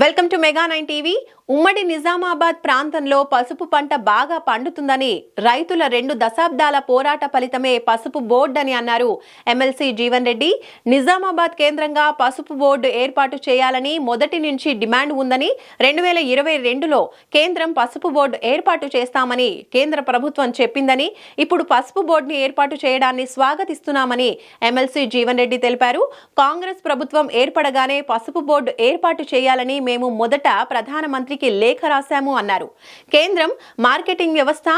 Welcome to mega nine TV. ఉమ్మడి నిజామాబాద్ ప్రాంతంలో పసుపు పంట బాగా పండుతుందని రైతుల రెండు దశాబ్దాల పోరాట ఫలితమే పసుపు బోర్డు అని అన్నారు ఎమ్మెల్సీ జీవన్ రెడ్డి. నిజామాబాద్ కేంద్రంగా పసుపు బోర్డు ఏర్పాటు చేయాలని మొదటి నుంచి డిమాండ్ ఉందని రెండు వేల ఇరవై రెండులో కేంద్రం పసుపు బోర్డు ఏర్పాటు చేస్తామని కేంద్ర ప్రభుత్వం చెప్పిందని ఇప్పుడు పసుపు బోర్డుని ఏర్పాటు చేయడాన్ని స్వాగతిస్తున్నామని ఎమ్మెల్సీ జీవన్ రెడ్డి తెలిపారు. కాంగ్రెస్ ప్రభుత్వం ఏర్పడగానే పసుపు బోర్డు ఏర్పాటు చేయాలని మేము మొదట ప్రధానమంత్రికి లేఖ రాశాము అన్నారు. కేంద్రం మార్కెటింగ్ వ్యవస్థ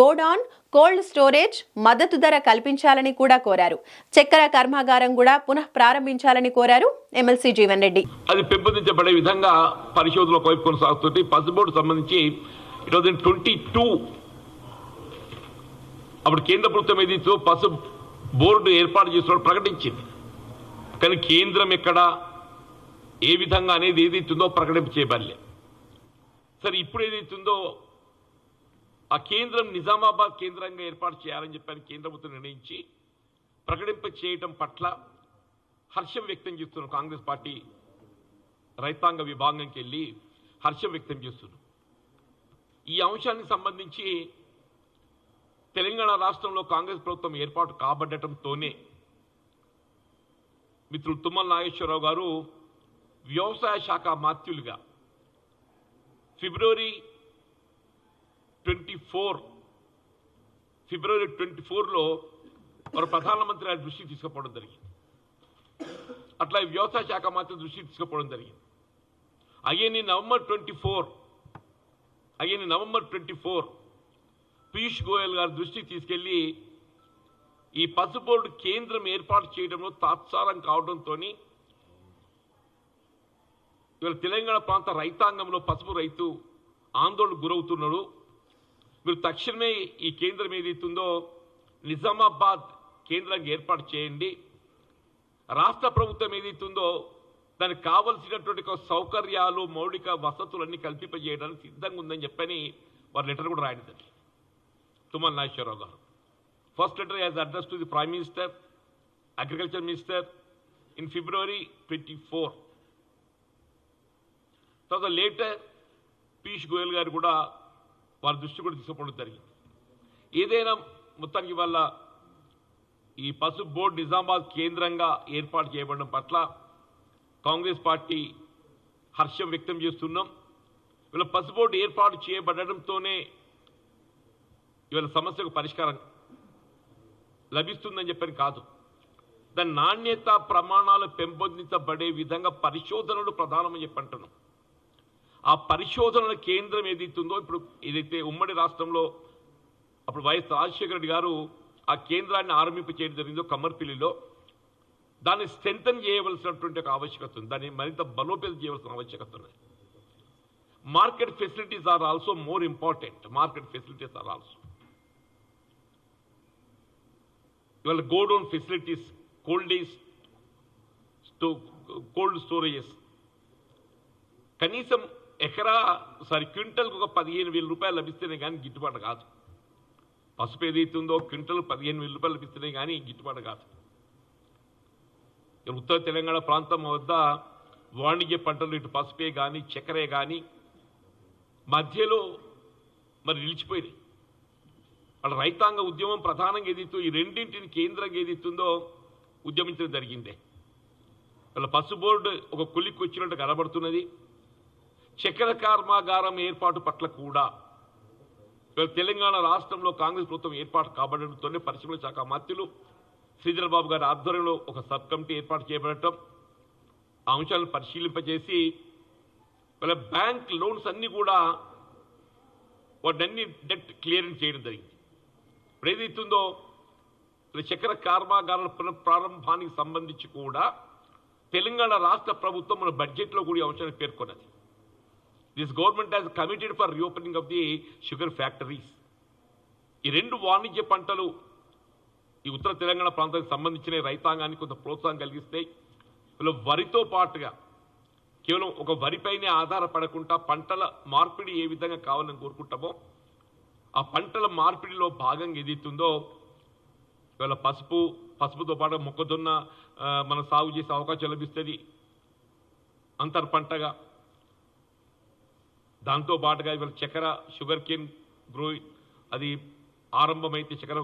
గోడౌన్ కోల్డ్ స్టోరేజ్ మద్దతు ధర కల్పించాలని కూడా కోరారు. చక్కెర కర్మాగారం కూడా పునః ప్రారంభించాలని కోరారు ఎమ్మెల్సీ జీవన్ రెడ్డి. అది పెంపొందించబడే విధంగా పరిశోధన వైపు కొనసాగుతుంది. పసుపు బోర్డు సంబంధించి టూ థౌజండ్ ట్వంటీ టూ అప్పుడు కేంద్ర ప్రభుత్వం ఏదైతే పసుపు బోర్డు ఏర్పాటు చేస్తున్నట్టు ప్రకటించింది. కానీ కేంద్రం ఎక్కడ ఏ విధంగా అనేది ఏదైతుందో ప్రకటింపు చేయబడలే. సరే ఇప్పుడు ఏదైతుందో ఆ కేంద్రం నిజామాబాద్ కేంద్రంగా ఏర్పాటు చేయాలని చెప్పాను కేంద్ర ప్రభుత్వం నిర్ణయించి ప్రకటింప చేయటం పట్ల హర్షం వ్యక్తం చేస్తున్న కాంగ్రెస్ పార్టీ రైతాంగ విభాగంకి వెళ్ళి హర్షం వ్యక్తం చేస్తున్నాం ఈ అంశానికి సంబంధించి తెలంగాణ రాష్ట్రంలో కాంగ్రెస్ ప్రభుత్వం ఏర్పాటు కాబడటంతోనే మిత్రులు తుమ్మల నాగేశ్వరరావు గారు వ్యవసాయ శాఖ మాత్యులుగా February twenty four February twenty ఫోర్లో వారు ప్రధానమంత్రి గారి దృష్టికి తీసుకుపోవడం జరిగింది. అట్లా వ్యవసాయ శాఖ మంత్రి దృష్టి తీసుకుపోవడం జరిగింది. అగైన్ ఈ November twenty four again November twenty four Piyush Goyal గారి దృష్టికి తీసుకెళ్ళి ఈ పసుపు బోర్డు కేంద్రం ఏర్పాటు చేయడంలో తాత్సారం కావడంతో ఇవాళ తెలంగాణ ప్రాంత రైతాంగంలో పసుపు రైతు ఆందోళనకు గురవుతున్నాడు. మీరు తక్షణమే ఈ కేంద్రం ఏదైతుందో నిజామాబాద్ కేంద్రంగా ఏర్పాటు చేయండి. రాష్ట్ర ప్రభుత్వం ఏదైతుందో దానికి కావలసినటువంటి సౌకర్యాలు మౌలిక వసతులన్నీ కల్పింపజేయడానికి సిద్ధంగా ఉందని చెప్పని వారి లెటర్ కూడా రాయడం జరిగింది తుమ్మల నాగేశ్వరరావు గారు. First letter as addressed to the prime minister agriculture minister in February twenty four. తర్వాత లేటర్ పీయూష్ గోయల్ గారు కూడా వారి దృష్టి కూడా తీసుకోవడం జరిగింది. ఏదైనా మొత్తానికి వల్ల ఈ పసుపు బోర్డు నిజామాబాద్ కేంద్రంగా ఏర్పాటు చేయబడడం పట్ల కాంగ్రెస్ పార్టీ హర్షం వ్యక్తం చేస్తున్నాం. ఇవాళ పసుపు బోర్డు ఏర్పాటు చేయబడడంతోనే ఇవాళ సమస్యకు పరిష్కారం లభిస్తుందని చెప్పని కాదు. దాని నాణ్యత ప్రమాణాలు పెంపొందించబడే విధంగా పరిశోధనలు ప్రధానమని చెప్పంటున్నాం ఆ పరిశోధనల కేంద్రం ఏదైతుందో ఇప్పుడు ఏదైతే ఉమ్మడి రాష్ట్రంలో అప్పుడు వైఎస్ రాజశేఖర రెడ్డి గారు ఆ కేంద్రాన్ని ఆరంభింపు చేయడం జరిగిందో కమ్మర్పిల్లిలో దాన్ని స్ట్రెంథన్ చేయవలసినటువంటి ఒక ఆవశ్యకత ఉంది. దాన్ని మరింత బలోపేతం చేయవలసిన ఆవశ్యకత ఉంది. Market facilities are also more important. Market facilities are also. ఇవాళ godown facilities cold sto cold storages. కనీసం ఎకరా సారీ క్వింటల్కి ఒక పదిహేను వేల రూపాయలు లభిస్తేనే కానీ గిట్టుబాటు కాదు. పసుపు ఏదైతే ఉందో క్వింటల్ పదిహేను వేల రూపాయలు లభిస్తేనే కానీ గిట్టుబాటు కాదు. ఉత్తర తెలంగాణ ప్రాంతం వద్ద వాణిజ్య పంటలు ఇటు పసుపే కానీ చక్కెరే కానీ మధ్యలో మరి నిలిచిపోయినాయి. వాళ్ళ రైతాంగ ఉద్యమం ప్రధానంగా ఏదైతే ఈ రెండింటిని కేంద్రంగా ఏదైతుందో ఉద్యమించడం జరిగిందే. వాళ్ళ పసు బోర్డు ఒక కులికి వచ్చినట్టు కనబడుతున్నది. చక్కెర కర్మాగారం ఏర్పాటు పట్ల కూడా. తెలంగాణ రాష్ట్రంలో కాంగ్రెస్ ప్రభుత్వం ఏర్పాటు కాబడటంతోనే పరిశ్రమల శాఖ మంత్రులు శ్రీధర్ బాబు గారి ఆధ్వర్యంలో ఒక సబ్ కమిటీ ఏర్పాటు చేయబడటం ఆ అంశాలను పరిశీలింపజేసి వాళ్ళ బ్యాంక్ లోన్స్ అన్ని కూడా వాటన్ని డెట్ క్లియరెన్స్ చేయడం జరిగింది. ఇప్పుడు ఏదైతుందో చక్కెర కర్మాగారాల పునఃప్రారంభానికి సంబంధించి కూడా తెలంగాణ రాష్ట్ర ప్రభుత్వం మన బడ్జెట్లో కూడా అంశాన్ని పేర్కొన్నది. This government has committed for reopening of the sugar factories ఈ రెండు వాణిజ్య పంటలు ఈ ఉత్తర తెలంగాణ ప్రాంతానికి సంబంధించిన రైతాంగానికి కొంత ప్రోత్సాహం కలిగిస్తాయి ఇలా వరితో పాటుగా కేవలం ఒక వరిపైనే ఆధారపడకుండా పంటల మార్పిడి ఏ విధంగా కావాలని కోరుకుంటామో ఆ పంటల మార్పిడిలో భాగంగా ఏదైతుందో ఇవాళ పసుపు పసుపుతో పాటు మొక్కజొన్న మనం సాగు చేసే అవకాశం లభిస్తుంది. అంతర్ పంటగా దాంతో పాటుగా ఇవాళ చక్కెర షుగర్ కేన్ గ్రో అది ఆరంభమైతే చక్కెర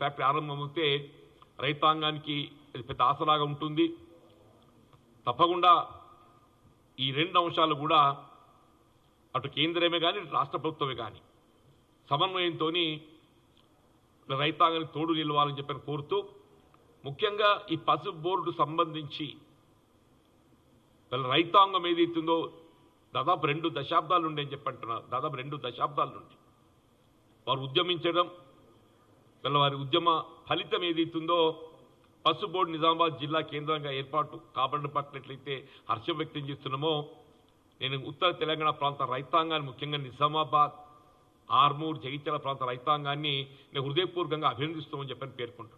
ఫ్యాక్టరీ ఆరంభమైతే రైతాంగానికి అది పెద్ద ఆశలాగా ఉంటుంది. తప్పకుండా ఈ రెండు అంశాలు కూడా అటు కేంద్రమే కానీ రాష్ట్ర ప్రభుత్వమే కానీ సమన్వయంతో రైతాంగానికి తోడు నిలవాలని చెప్పని కోరుతూ ముఖ్యంగా ఈ పసుపు బోర్డు సంబంధించి రైతాంగం ఏదైతుందో దాదాపు రెండు దశాబ్దాల నుండి అని చెప్పంటున్నారు దాదాపు రెండు దశాబ్దాల నుండి. వారు ఉద్యమించడం వీళ్ళ వారి ఉద్యమ ఫలితం ఏదైతుందో పసుపు బోర్డు నిజామాబాద్ జిల్లా కేంద్రంగా ఏర్పాటు కాబడిన పట్టినట్లయితే హర్షం వ్యక్తం చేస్తున్నామో నేను ఉత్తర తెలంగాణ ప్రాంత రైతాంగాన్ని ముఖ్యంగా నిజామాబాద్ ఆర్మూర్ జగిత్యాల ప్రాంత రైతాంగాన్ని నేను హృదయపూర్వకంగా అభినందిస్తామని చెప్పని పేర్కొంటున్నాను.